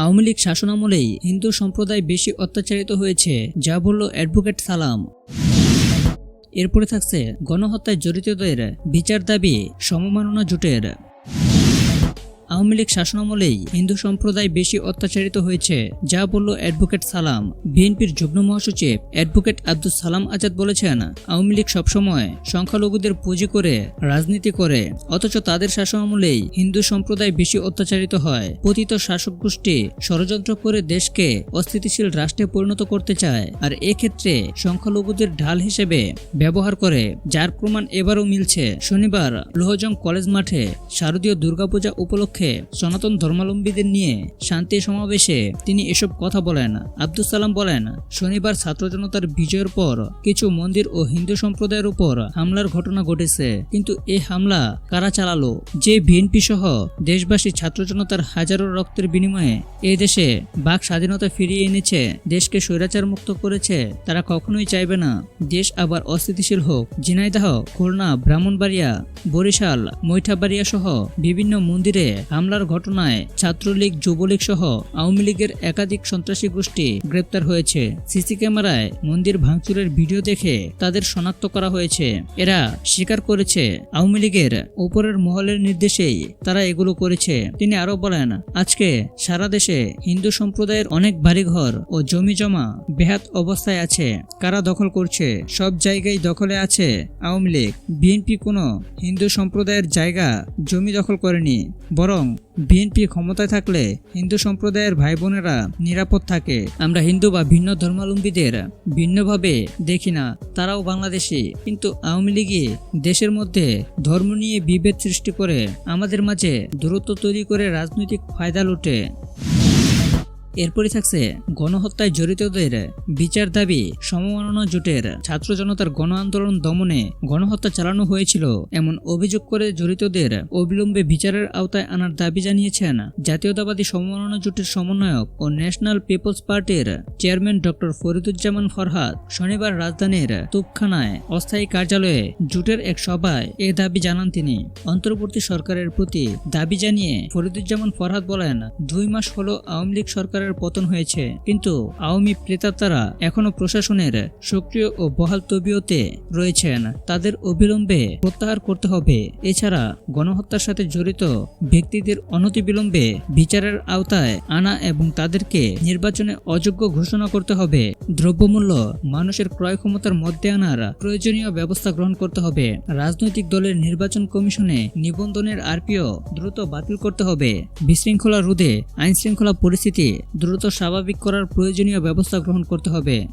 আওয়ামী লীগ শাসনামলেই হিন্দু সম্প্রদায় বেশি অত্যাচারিত হয়েছে, যা বলল অ্যাডভোকেট সালাম। এরপরে থাকছে গণহত্যায় জড়িতদের বিচার দাবি সমমাননা জোটের। আওয়ামী লীগ শাসনামলেই হিন্দু সম্প্রদায় বেশি অত্যাচারিত হয়েছে, যা বলল অ্যাডভোকেট সালাম। বিএনপির যুগ্ম মহাসচিব অ্যাডভোকেট আব্দুল সালাম আজাদ বলেছেন, আওয়ামী লীগ সবসময় সংখ্যালঘুদের পুঁজি করে রাজনীতি করে, অথচ তাদের শাসনামলেই হিন্দু সম্প্রদায় বেশি অত্যাচারিত হয়। পতিত শাসক গোষ্ঠী ষড়যন্ত্র করে দেশকে অস্থিতিশীল রাষ্ট্রে পরিণত করতে চায়, আর এক্ষেত্রে সংখ্যালঘুদের ঢাল হিসেবে ব্যবহার করে, যার প্রমাণ এবারও মিলছে। শনিবার লোহজং কলেজ মাঠে শারদীয় দুর্গাপূজা উপলক্ষে সনাতন ধর্মাবলম্বীদের নিয়ে শান্তি সমাবেশে তিনি এসব কথা বলেন। আব্দুল সালাম বলেন, শনিবার ছাত্র জনতার বিজয়ের পর কিছু মন্দির ও হিন্দু সম্প্রদায়ের উপর হামলার ঘটনা ঘটেছে। কিন্তু এই হামলা কারা চালালো? যে বিএনপি সহ দেশবাসী ছাত্র জনতার হাজারো রক্তের বিনিময়ে এই দেশে বাক স্বাধীনতা ফিরিয়ে এনেছে, দেশকে স্বৈরাচার মুক্ত করেছে, তারা কখনোই চাইবে না। দেশ আবার অস্থিতিশীল হোক। ঝিনাইদহ, খুলনা, ব্রাহ্মণবাড়িয়া, বরিশাল, মৈঠাবাড়িয়া সহ বিভিন্ন মন্দিরে হামলার ঘটনায় ছাত্রলীগ, যুবলীগ সহ আওয়ামী লীগের একাধিক সন্ত্রাসী গোষ্ঠী গ্রেপ্তার হয়েছে। সিসি ক্যামেরায় মন্দির ভাঙচুরের ভিডিও দেখে তাদের শনাক্ত করা হয়েছে। এরা স্বীকার করেছে আওয়ামী লীগের উপরের মহলের নির্দেশেই তারা এগুলো করেছে। তিনি আরও বলেন, আজকে সারা দেশে হিন্দু সম্প্রদায়ের অনেক বাড়িঘর ও জমি জমা বেহাত অবস্থায় আছে। কারা দখল করছে? সব জায়গায় দখলে আছে আওয়ামী লীগ। বিএনপি কোনো হিন্দু সম্প্রদায়ের জায়গা জমি দখল করেনি। বরং বিএনপি ক্ষমতায় থাকলে হিন্দু সম্প্রদায়ের ভাই বোনেরা নিরাপদ থাকে। আমরা হিন্দু বা ভিন্ন ধর্মাবলম্বীদের ভিন্নভাবে দেখি না, তারাও বাংলাদেশি। কিন্তু আওয়ামী লীগই দেশের মধ্যে ধর্ম নিয়ে বিভেদ সৃষ্টি করে আমাদের মাঝে দূরত্ব তৈরি করে রাজনৈতিক ফায়দা লুটে। এরপরই থাকছে গণহত্যায় জড়িতদের বিচার দাবি সমমাননা জোটের। ছাত্র জনতার গণ আন্দোলন দমনে গণহত্যা চালানো হয়েছিল এমন অভিযোগ করে জড়িতদের অবিলম্বে বিচারের আওতায় আনার দাবি জানিয়েছেন জাতীয়তাবাদী সমমাননা জোটের সমন্বয়ক ও ন্যাশনাল পিপলস পার্টির চেয়ারম্যান ডক্টর ফরিদুজ্জামান ফরহাদ শনিবার রাজধানীর তুপখানায় অস্থায়ী কার্যালয়ে জোটের এক সভায় এ দাবি জানান তিনি। অন্তর্বর্তী সরকারের প্রতি দাবি জানিয়ে ফরিদুজ্জামান ফরহাদ বলেন, দুই মাস হলো আওয়ামী লীগ সরকারের পতন হয়েছে। কিন্তু আওয়ামী প্রেতাত্মারা এখনও প্রশাসনের সক্রিয় ও বহাল তবিয়তে রয়েছেন। তাদের অবিলম্বে প্রত্যাহার করতে হবে। এছাড়া গণহত্যার সাথে জড়িত ব্যক্তিদের অনতিবিলম্বে বিচারের আওতায় আনা এবং তাদেরকে নির্বাচনে অযোগ্য ঘোষণা করতে হবে। দ্রব্যমূল্য, মানুষের ক্রয় ক্ষমতার মধ্যে আনার প্রয়োজনীয় ব্যবস্থা গ্রহণ করতে হবে। রাজনৈতিক দলের নির্বাচন কমিশনে নিবন্ধনের আরপিও দ্রুত বাতিল করতে হবে। বিশৃঙ্খলা রোধে আইন শৃঙ্খলা পরিস্থিতি দ্রুত স্বাভাবিক করার প্রয়োজনীয় ব্যবস্থা গ্রহণ করতে হবে।